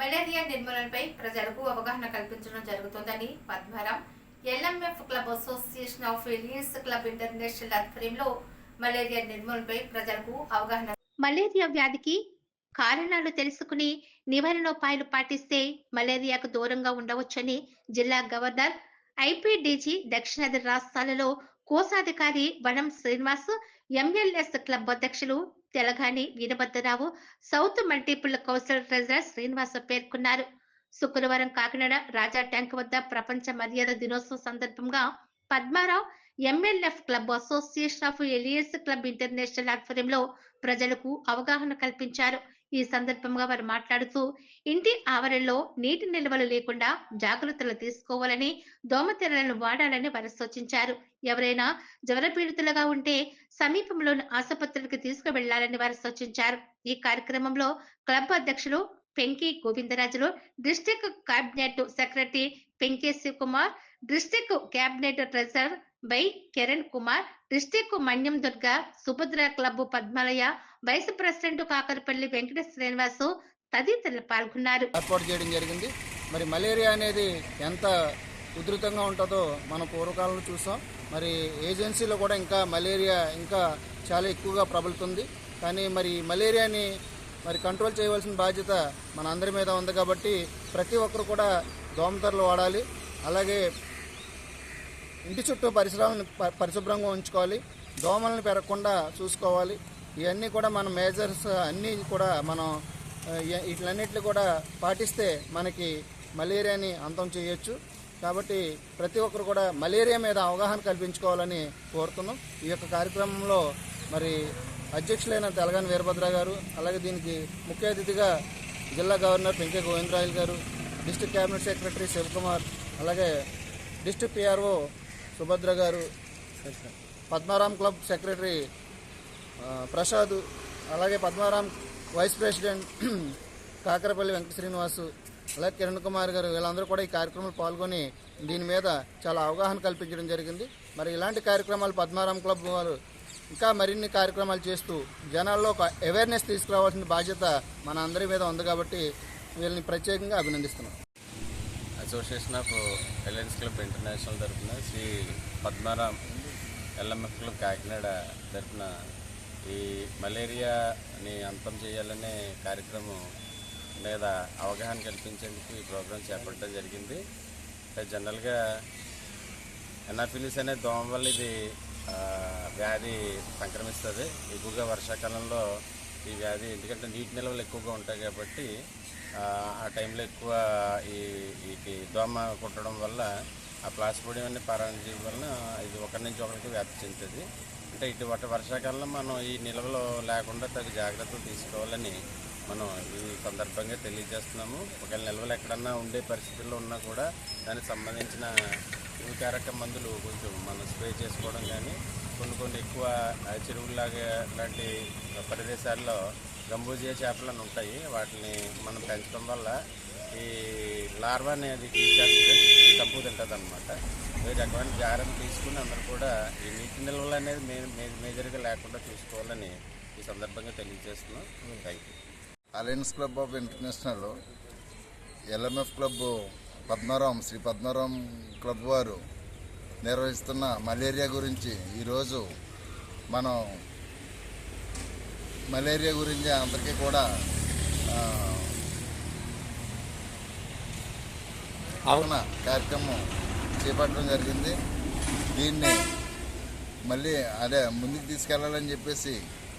Malaria నిర్మూలనపై ప్రజలకు అవగాహన కల్పించడం జరుగుతోందని Padmaram LMF club association of Indians club international ఆధ్వర్యంలో మలేరియా నిర్మూలనపై ప్రజలకు అవగాహన మలేరియా వ్యాధికి కారణాలు తెలుసుకుని నివారణోపాయాలు పాటిస్తే మలేరియాకు దూరంగా ఉండవచ్చని జిల్లా గవర్నర్ ఐపీడీజీ దక్షిణాది రాష్ట్రాలలో కోశాధికారి వనం శ్రీనివాస్ ఎంఎల్ఎస్ క్లబ్ అధ్యక్షులు Telagani Veerabhadrarao south multiple council treasurer Srinivasa పేర్కొన్నారు. శుక్రవారం కాకినాడ రాజా ట్యాంక్ వద్ద ప్రపంచ మర్యాద దినోత్సవం సందర్భంగా Padmarao MLF club association of alliance club international ఆధ్వర్యంలో ప్రజలకు అవగాహన కల్పించారు. ఈ సందర్భంగా వారు మాట్లాడుతూ ఇంటి ఆవరణలో నీటి నిల్వలు లేకుండా జాగ్రత్తలు తీసుకోవాలని దోమతెరలను వాడాలని వారు సూచించారు. ఎవరైనా జ్వర పీడితులుగా ఉంటే సమీపంలోని ఆసుపత్రులకు తీసుకువెళ్ళాలని వారు సూచించారు. ఈ కార్యక్రమంలో క్లబ్ అధ్యక్షులు Penki Govindarajulu district cabinet secretary Penke Sivakumar district cabinet treasurer by Kiran Kumar district Manyam Durga Subhadra club Padmalaya vice president Kakarapalli Venkata Srinivasu తదితరులు పాల్గొన్నారు. ఏర్పాటు చేయడం జరిగింది. మరి మలేరియా అనేది ఎంత ఉధృతంగా ఉంటుందో మనం పూర్వకాలంలో చూసాం. మరి ఏజెన్సీలో కూడా ఇంకా మలేరియా ఇంకా చాలా ఎక్కువగా ప్రబలుతుంది. కానీ మరి మలేరియాని మరి కంట్రోల్ చేయవలసిన బాధ్యత మన అందరి మీద ఉంది కాబట్టి ప్రతి ఒక్కరు కూడా దోమతరలు వాడాలి. అలాగే ఇంటి చుట్టూ పరిసరాలను ప- పరిశుభ్రంగా ఉంచుకోవాలి. దోమలను పెరగకుండా చూసుకోవాలి. ఇవన్నీ కూడా మన మేజర్స్ అన్నీ కూడా మనం ఆ, వీటిలన్నిటిని కూడా పాటిస్తే మనకి మలేరియాని అంతం చేయొచ్చు. కాబట్టి ప్రతి ఒక్కరు కూడా మలేరియా మీద అవగాహన కల్పించుకోవాలని కోరుతున్నాం. ఈ యొక్క కార్యక్రమంలో మరి అధ్యక్షులైన తెలంగాణ వీరభద్ర గారు అలాగే దీనికి ముఖ్య అతిథిగా జిల్లా గవర్నర్ పెంకే గోవిందరాయలు గారు డిస్ట్రిక్ట్ క్యాబినెట్ సెక్రటరీ శివకుమార్ అలాగే డిస్ట్రిక్ట్ పిఆర్ఓ సుభద్ర గారు పద్మారాం క్లబ్ సెక్రటరీ ప్రసాద్ అలాగే పద్మారాం వైస్ ప్రెసిడెంట్ కాకరపల్లి వెంకట శ్రీనివాసు అలాగే కిరణ్ కుమార్ గారు వీళ్ళందరూ కూడా ఈ కార్యక్రమంలో పాల్గొని దీని మీద చాలా అవగాహన కల్పించడం జరిగింది. మరి ఇలాంటి కార్యక్రమాలు పద్మారాం క్లబ్ వారు ఇంకా మరిన్ని కార్యక్రమాలు చేస్తూ జనాల్లో ఒక అవేర్నెస్ తీసుకురావాల్సిన బాధ్యత మన అందరి మీద ఉంది కాబట్టి వీళ్ళని ప్రత్యేకంగా అభినందిస్తున్నాం. Association of alliance club international తరఫున శ్రీ పద్మారాం ఎల్ఎంఎఫ్ క్లబ్ కాకినాడ తరఫున ఈ మలేరియాని అంతం చేయాలనే కార్యక్రమం మీద అవగాహన కల్పించేందుకు ఈ ప్రోగ్రాం చేపట్టడం జరిగింది. జనరల్గా ఎనాఫిలిస్ అనే దోమ వల్ల ఇది వ్యాధి సంక్రమిస్తుంది. ఎక్కువగా వర్షాకాలంలో ఈ వ్యాధి ఎందుకంటే నీటి నిల్వలు ఎక్కువగా ఉంటాయి కాబట్టి ఆ, టైంలో ఎక్కువ ఈ ఈ దోమ కుట్టడం వల్ల ఆ ప్లాస్పోడియం అనే పరాణజీవి వలన ఇది ఒకరి నుంచి ఒకరికి వ్యాప్తి చెందుతుంది. అంటే ఇటువంటి వర్షాకాలంలో మనం ఈ నిల్వలు లేకుండా తగు జాగ్రత్తలు తీసుకోవాలని మనం ఈ సందర్భంగా తెలియజేస్తున్నాము. ఒకవేళ నిల్వలు ఎక్కడన్నా ఉండే పరిస్థితుల్లో ఉన్నా కూడా దానికి సంబంధించిన క్రిమికారక మందులు కొంచెం మనం స్ప్రే చేసుకోవడం కానీ కొన్ని కొన్ని ఎక్కువ ఆ, చెరువుల్లాగా లాంటి ప్రదేశాల్లో గంబూజియా చేపలు అని ఉంటాయి. వాటిని మనం పెంచడం వల్ల ఈ లార్వా అనేది తీసేస్తే చంపు తింటుంది అనమాట ఈ రకమైన జాగ్రత్త తీసుకుని అందరూ కూడా ఈ నీటి నిల్వలు అనేది మే మే- మేజర్గా లేకుండా చూసుకోవాలని ఈ సందర్భంగా తెలియజేస్తున్నాం. Thank you alliance club of international LMF club Padmaram Shri Padmaram club వారు నిర్వహిస్తున్న మలేరియా గురించి ఈరోజు మనం మలేరియా గురించి అందరికీ కూడా అవున కార్యక్రమం చేపట్టడం జరిగింది. దీన్ని మళ్ళీ అదే ముందుకు తీసుకెళ్ళాలని చెప్పేసి